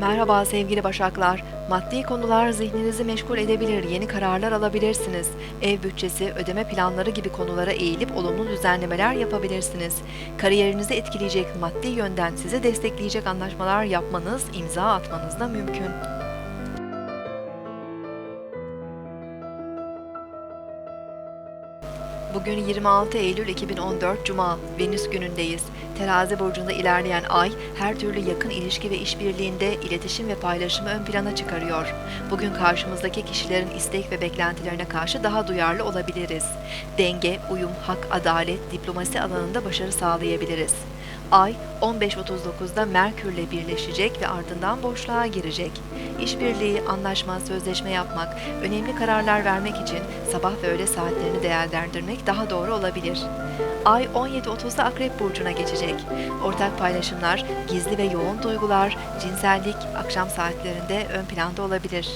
Merhaba sevgili Başaklar. Maddi konular zihninizi meşgul edebilir, yeni kararlar alabilirsiniz. Ev bütçesi, ödeme planları gibi konulara eğilip olumlu düzenlemeler yapabilirsiniz. Kariyerinizi etkileyecek maddi yönden sizi destekleyecek anlaşmalar yapmanız, imza atmanız da mümkün. Bugün 26 Eylül 2014 Cuma, Venüs günündeyiz. Terazi burcunda ilerleyen ay her türlü yakın ilişki ve işbirliğinde iletişim ve paylaşımı ön plana çıkarıyor. Bugün karşımızdaki kişilerin istek ve beklentilerine karşı daha duyarlı olabiliriz. Denge, uyum, hak, adalet, diplomasi alanında başarı sağlayabiliriz. Ay 15.39'da Merkürle birleşecek ve ardından boşluğa girecek. İşbirliği, anlaşma, sözleşme yapmak, önemli kararlar vermek için sabah ve öğle saatlerini değerlendirmek daha doğru olabilir. Ay 17.30'da Akrep Burcu'na geçecek. Ortak paylaşımlar, gizli ve yoğun duygular, cinsellik akşam saatlerinde ön planda olabilir.